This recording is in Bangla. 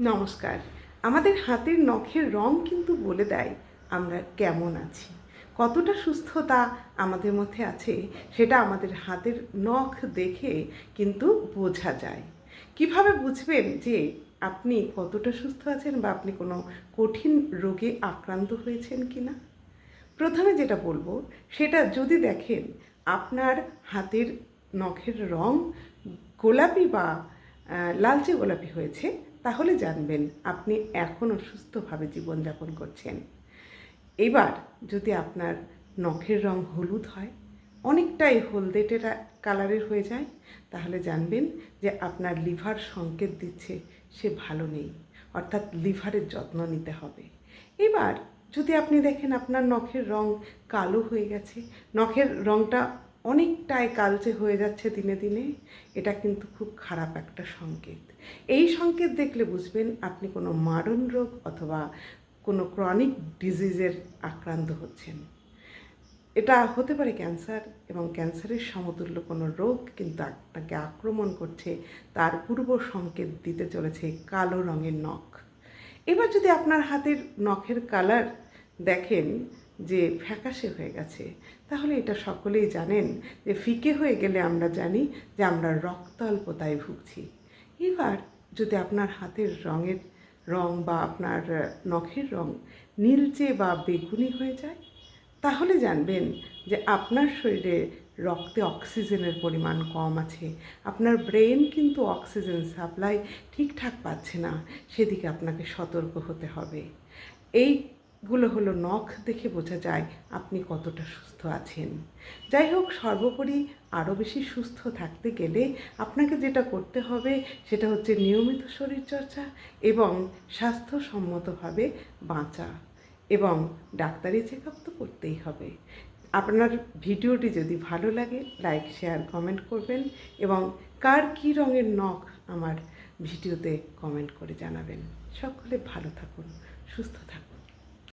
নমস্কার। আমাদের হাতের নখের রং কিন্তু বলে দেয় আমরা কেমন আছি। কতটা সুস্থতা আমাদের মধ্যে আছে সেটা আমাদের হাতের নখ দেখে কিন্তু বোঝা যায়। কীভাবে বুঝবেন যে আপনি কতটা সুস্থ আছেন বা আপনি কোনো কঠিন রোগে আক্রান্ত হয়েছেন কি না প্রথমে যেটা বলব, সেটা যদি দেখেন আপনার হাতের নখের রং গোলাপি বা লালচে গোলাপি হয়েছে তাহলে জানবেন আপনি এখনও সুস্থভাবে জীবনযাপন করছেন। এবার যদি আপনার নখের রং হলুদ হয়, অনেকটাই হলদেটে কালারের হয়ে যায়, তাহলে জানবেন যে আপনার লিভার সংকেত দিচ্ছে সে ভালো নেই, অর্থাৎ লিভারের যত্ন নিতে হবে। এবার যদি আপনি দেখেন আপনার নখের রং কালো হয়ে গেছে, নখের রংটা অনেকটাই কালচে হয়ে যাচ্ছে দিনে দিনে, এটা কিন্তু খুব খারাপ একটা সংকেত। এই সংকেত দেখলে বুঝবেন আপনি কোনো মারণ রোগ অথবা কোনো ক্রনিক ডিজিজের আক্রান্ত হচ্ছেন। এটা হতে পারে ক্যান্সার এবং ক্যান্সারের সমতুল্য কোনো রোগ কিন্তু আপনাকে আক্রমণ করছে, তার পূর্ব সংকেত দিতে চলেছে কালো রঙের নখ। এবার যদি আপনার হাতের নখের কালার দেখেন যে ফ্যাকাশে হয়ে গেছে। তাহলে এটা সকলেই জানেন যে ফিকে হয়ে গেলে আমরা জানি যে আমরা রক্তাল্পতায় ভুগছি। এবার যদি আপনার হাতের রঙের রং বা আপনার নখের রং নীলচে বা বেগুনি হয়ে যায়, তাহলে জানবেন যে আপনার শরীরে রক্তে অক্সিজেনের পরিমাণ কম আছে। আপনার ব্রেন কিন্তু অক্সিজেন সাপ্লাই ঠিকঠাক পাচ্ছে না। সেদিকে আপনাকে সতর্ক হতে হবে। এইগুলো হলো নখ দেখে বোঝা যায় আপনি কতটা সুস্থ আছেন। যাই হোক, সর্বোপরি আরও বেশি সুস্থ থাকতে গেলে আপনাকে যেটা করতে হবে সেটা হচ্ছে নিয়মিত শরীরচর্চা এবং স্বাস্থ্যসম্মতভাবে বাঁচা এবং ডাক্তারি চেক আপ তো করতেই হবে। আপনার ভিডিওটি যদি ভালো লাগে, লাইক, শেয়ার, কমেন্ট করবেন এবং কার কী রঙের নখ আমার ভিডিওতে কমেন্ট করে জানাবেন। সকলে ভালো থাকুন, সুস্থ থাকুন।